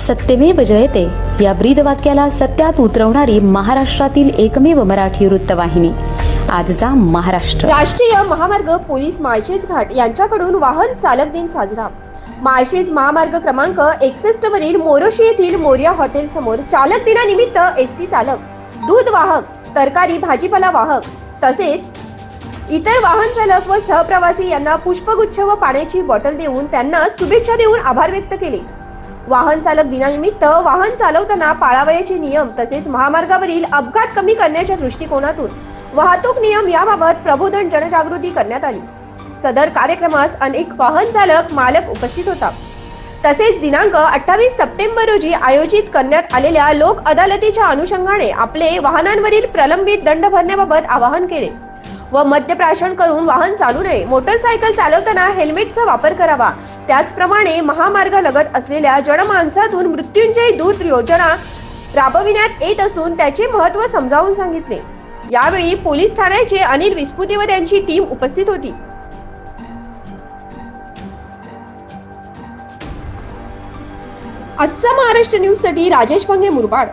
सत्यमेव जयते. या ब्रीद वाक्याला सत्यात उतरवणारी महाराष्ट्रातील एकमेव मराठी वृत्तवाहिनी. आजचा महाराष्ट्र. राष्ट्रीय महामार्ग पोलीस माळशेज घाट यांच्याकडून वाहन चालक दिन साजरा. माळशेज महामार्ग क्रमांक एकसष्ट वरील मोरोशी येथील मोर्या हॉटेल समोर चालक दिनानिमित्त एस टी चालक दूध वाहक तरकारी भाजीपाला वाहक तसेच इतर वाहन चालक व सहप्रवासी यांना पुष्पगुच्छ व पाण्याची बॉटल देऊन त्यांना शुभेच्छा देऊन आभार व्यक्त केले. वाहन चालक दिनानिमित्त वाहन चालवताना पाळावयाचे नियम तसेच महामार्गावरील अपघात कमी करण्याच्या दृष्टिकोनातून वाहतूक नियम याबाबत प्रबोधन जनजागृती करण्यात आली. सदर कार्यक्रमास अनेक वाहन चालक मालक उपस्थित होता. तसेच दिनांक अठ्ठावीस सप्टेंबर रोजी आयोजित करण्यात आलेल्या लोक अदालतीच्या अनुषंगाने आपले वाहनांवरील प्रलंबित दंड भरण्याबाबत आवाहन केले व मद्यप्राशन करून वाहन चालू नये मोटरसायकल चालवताना हेल्मेटचा वापर करावा त्याचप्रमाणे महामार्ग लगत असलेल्या जनमानसातून मृत्युंजय दूत योजना राबविण्यात येत असून त्याचे महत्त्व समजावून सांगितले. यावेळी पोलीस ठाण्याचे अनिल विस्पुते व त्यांची टीम उपस्थित होती. आजचा महाराष्ट्र न्यूजसाठी राजेश पंगे मुरबाड.